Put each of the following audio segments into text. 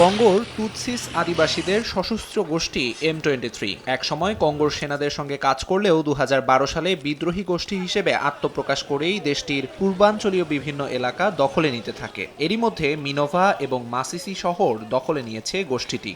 কঙ্গোর টুৎসিস আদিবাসীদের সশস্ত্র গোষ্ঠী এম টোয়েন্টি থ্রি একসময় কঙ্গোর সেনাদের সঙ্গে কাজ করলেও দু হাজার বারো সালে বিদ্রোহী গোষ্ঠী হিসেবে আত্মপ্রকাশ করেই দেশটির পূর্বাঞ্চলীয় বিভিন্ন এলাকা দখলে নিতে থাকে। এরই মধ্যে মিনোভা এবং মাসিসি শহর দখলে নিয়েছে গোষ্ঠীটি।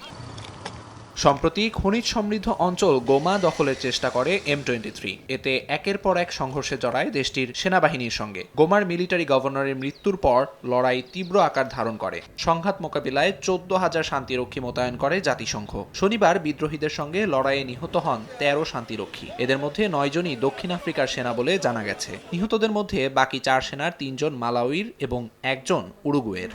সম্প্রতি খনিজ সমৃদ্ধ অঞ্চল গোমা দখলের চেষ্টা করে এম টোয়েন্টি থ্রি এতে একের পর এক সংঘর্ষে জড়ায় দেশটির সেনাবাহিনীর সঙ্গে। গোমার মিলিটারি গভর্নরের মৃত্যুর পর লড়াই তীব্র আকার ধারণ করে। সংঘাত মোকাবিলায় চোদ্দ হাজার শান্তিরক্ষী মোতায়েন করে জাতিসংঘ। শনিবার বিদ্রোহীদের সঙ্গে লড়াইয়ে নিহত হন তেরো শান্তিরক্ষী। এদের মধ্যে নয়জনই দক্ষিণ আফ্রিকার সেনা বলে জানা গেছে। নিহতদের মধ্যে বাকি চার সেনার তিনজন মালাউইর এবং একজন উরুগুয়ের।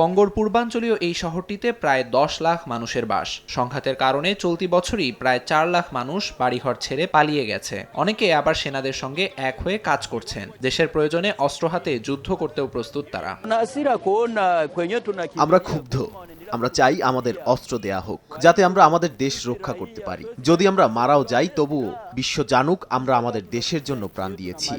কঙ্গোর পূর্বাঞ্চলীয় এই শহরটিতে প্রায় দশ লাখ মানুষের বাস। সংঘাতের কারণে চলতি বছরই প্রায় চার লাখ মানুষ বাড়িঘর ছেড়ে পালিয়ে গেছে। অনেকে আবার সেনাদের সঙ্গে এক হয়ে কাজ করছেন। দেশের প্রয়োজনে অস্ত্র হাতে যুদ্ধ করতেও প্রস্তুত তারা। আমরা ক্ষুব্ধ। আমরা চাই আমাদের অস্ত্র দেয়া হোক, যাতে আমরা আমাদের দেশ রক্ষা করতে পারি। যদি আমরা মারাও যাই, তবুও বিশ্ব জানুক, আমরা আমাদের দেশের জন্য প্রাণ দিয়েছি।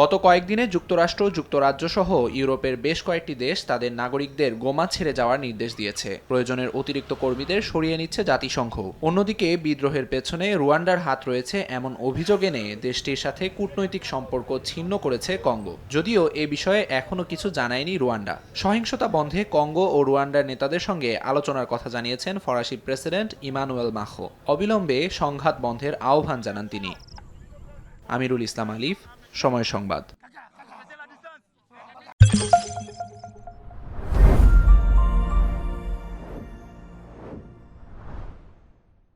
গত কয়েকদিনে যুক্তরাষ্ট্র যুক্তরাজ্য সহ ইউরোপের বেশ কয়েকটি দেশ তাদের নাগরিকদের গোমা ছেড়ে যাওয়ার নির্দেশ দিয়েছে। প্রয়োজনের অতিরিক্ত কর্মীদের সরিয়ে নিচ্ছে জাতিসংঘ। অন্যদিকে, বিদ্রোহের পেছনে রুয়ান্ডার হাত রয়েছে এমন অভিযোগ এনে দেশটির সাথে কূটনৈতিক সম্পর্ক ছিন্ন করেছে কঙ্গো। যদিও এ বিষয়ে এখনও কিছু জানায়নি রুয়ান্ডা। সহিংসতা বন্ধে কঙ্গো ও রুয়ান্ডার নেতাদের সঙ্গে আলোচনার কথা জানিয়েছেন ফরাসি প্রেসিডেন্ট ইমানুয়েল মাখো। অবিলম্বে সংঘাত বন্ধের আহ্বান জানান তিনি। আমিরুল ইসলাম আলিফ সময় সংবাদ।